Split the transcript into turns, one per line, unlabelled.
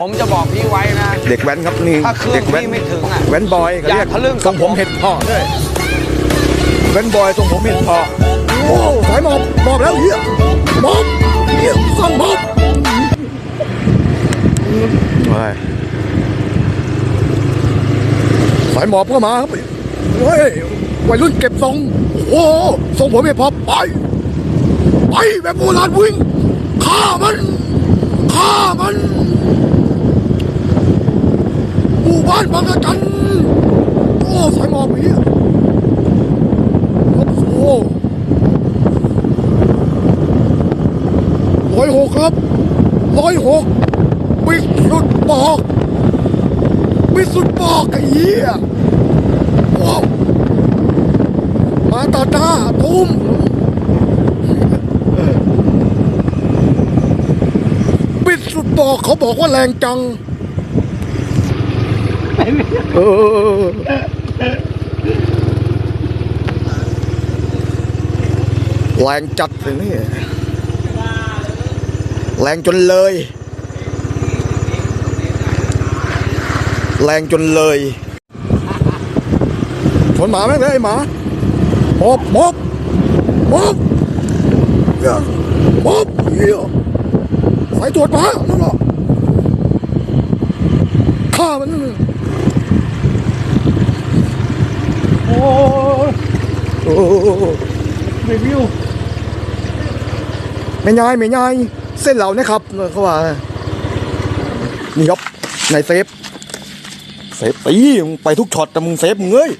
ผมจะบอกพี่ไว้นะ
เด็กแว้นครับนี่
ถ้าเครื่อ
เด็
ง
กแว้น
พี่ไม่ถึงอะ
แว้นบอยเขา
อย่า
เรียก
ทะลึ่งกับ
ทรงผมเห็ดเพาะด้วยแว้นบอยทรงผมเห็ดเพาะโอ้สายหมอบหมอบแล้วเฮียหมอบเฮียสั่งหมอบไปสายหมอบก็มาครับเฮ้ยวัยรุ่นเก็บทรงโอ้โหทรงผมเห็ดเพาะไปไปแบบโบราณวิ่งฆ่ามันฆ่ามัน หมู่บ้านบางระจันโอ้สายหมอบผีครับโอ้ร้อยหกครับร้อยหกวิสุดบอกวิสุดบอกไอ้เหี้ยว้าวมาตาตาตุ้มวิสุดบอกเขาบอกว่าแรงจัง เออแรงจัดเลยนี่แรงจนเลย แรงจนเลยชนหมาแม่งเลยไอ้หมาหมอบหมอบหมอบเหี้ยหมอบเหี้ยสายตรวจมานั่นเหรอฆ่ามันนั่นน่ะ
โอ้ย
โอ้โห
รีวิว
ไม่ง่ายไม่ง่ายเส้นเหล่านี้ครับเขาว่านี่ครับในเซฟเซฟตีไปทุกช็อตแต่มึงเซฟมึงเอ้ย